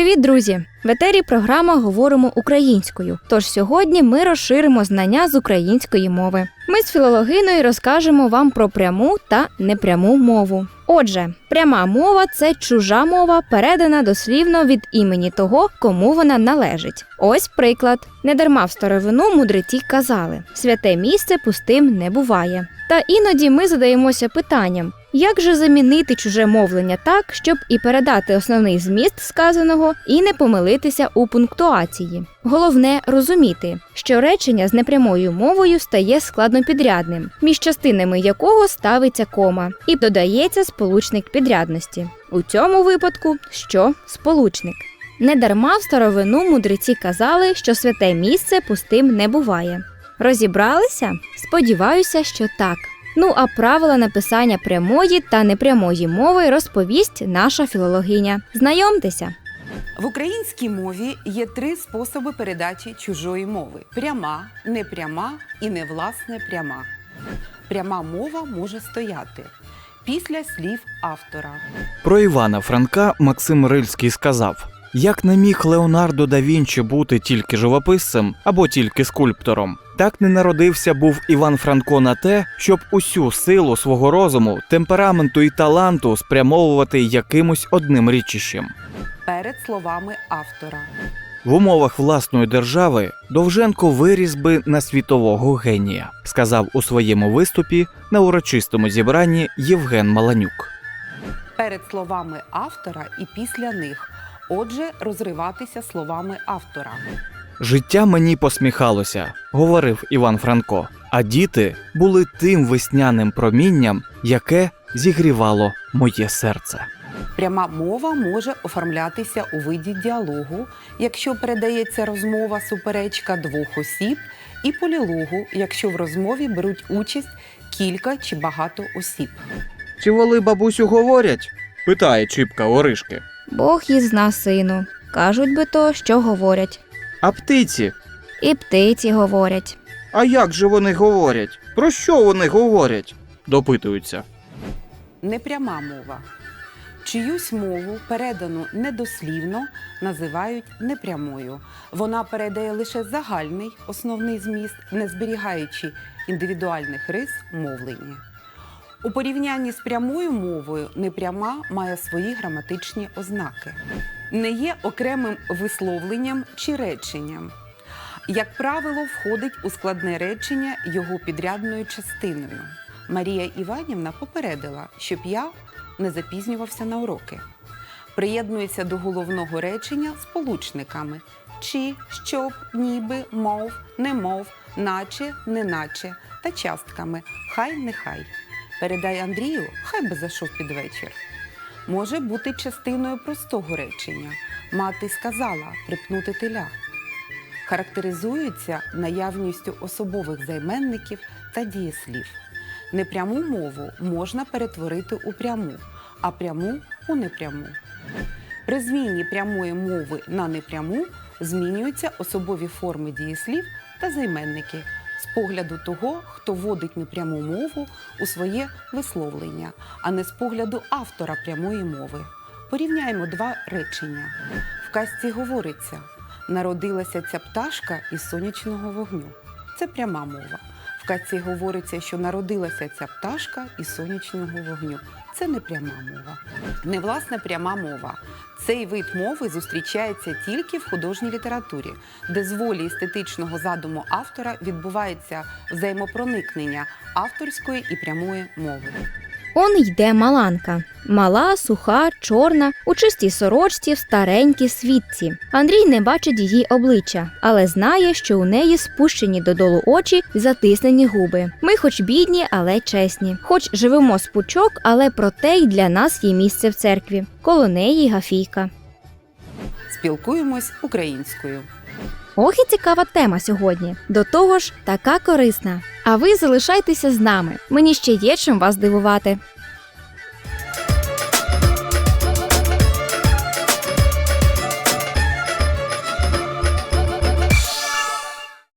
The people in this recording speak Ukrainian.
Привіт, друзі! В етері програма говоримо українською. Тож сьогодні ми розширимо знання з української мови. Ми з філологиною розкажемо вам про пряму та непряму мову. Отже, пряма мова це чужа мова, передана дослівно від імені того, кому вона належить. Ось приклад: недарма в старовину мудреці казали: святе місце пустим не буває. Та іноді ми задаємося питанням: як же замінити чуже мовлення так, щоб і передати основний зміст сказаного, і не помилитися у пунктуації? Головне розуміти, що речення з непрямою мовою стає складнопідрядним, між частинами якого ставиться кома, і додається сполучник підрядності. У цьому випадку що сполучник. Недарма в старовину мудреці казали, що святе місце пустим не буває. Розібралися? Сподіваюся, що так. Ну а правила написання прямої та непрямої мови розповість наша філологиня. Знайомтеся. В українській мові є три способи передачі чужої мови: пряма, непряма і невласне пряма. Пряма мова може стояти після слів автора. Про Івана Франка Максим Рильський сказав: як не міг Леонардо да Вінчі бути тільки живописцем або тільки скульптором, так не народився був Іван Франко на те, щоб усю силу свого розуму, темпераменту і таланту спрямовувати якимось одним річищем. Перед словами автора. В умовах власної держави Довженко виріс би на світового генія, сказав у своєму виступі на урочистому зібранні Євген Маланюк. Перед словами автора і після них. Отже, розриватися словами автора. Життя мені посміхалося, говорив Іван Франко. А діти були тим весняним промінням, яке зігрівало моє серце. Пряма мова може оформлятися у виді діалогу, якщо передається розмова суперечка двох осіб, і полілогу, якщо в розмові беруть участь кілька чи багато осіб. Чи воли бабусю говорять? питає Чіпка Оришки. Бог із нас, сину. Кажуть би то, що говорять. А птиці? І птиці говорять. А як же вони говорять? Про що вони говорять? допитуються. Непряма мова. Чиюсь мову, передану недослівно, називають непрямою. Вона передає лише загальний основний зміст, не зберігаючи індивідуальних рис мовлення. У порівнянні з прямою мовою непряма має свої граматичні ознаки, не є окремим висловленням чи реченням. Як правило, входить у складне речення його підрядною частиною. Марія Іванівна попередила, щоб я не запізнювався на уроки. Приєднується до головного речення сполучниками чи, щоб, ніби, мов, немов, наче, неначе та частками хай, нехай. Передай Андрію, хай би зайшов під вечір. Може бути частиною простого речення. Мати сказала припнути теля. Характеризуються наявністю особових займенників та дієслів. Непряму мову можна перетворити у пряму, а пряму у непряму. При зміні прямої мови на непряму змінюються особові форми дієслів та займенники з погляду того, хто вводить непряму мову у своє висловлення, а не з погляду автора прямої мови. Порівняємо два речення. В казці говориться: народилася ця пташка із сонячного вогню. Це пряма мова. Казці говориться, що народилася ця пташка із сонячного вогню. Це не пряма мова. Не власне пряма мова. Цей вид мови зустрічається тільки в художній літературі, де з волі естетичного задуму автора відбувається взаємопроникнення авторської і прямої мови. Он йде маланка. Мала, суха, чорна, у чистій сорочці, в старенькій світці. Андрій не бачить її обличчя, але знає, що у неї спущені додолу очі затиснені губи. Ми, хоч бідні, але чесні. Хоч живемо з пучок, але проте й для нас є місце в церкві. Коло неї Гафійка. Спілкуємось українською. Ох і цікава тема сьогодні. До того ж, така корисна. А ви залишайтеся з нами. Мені ще є чим вас дивувати.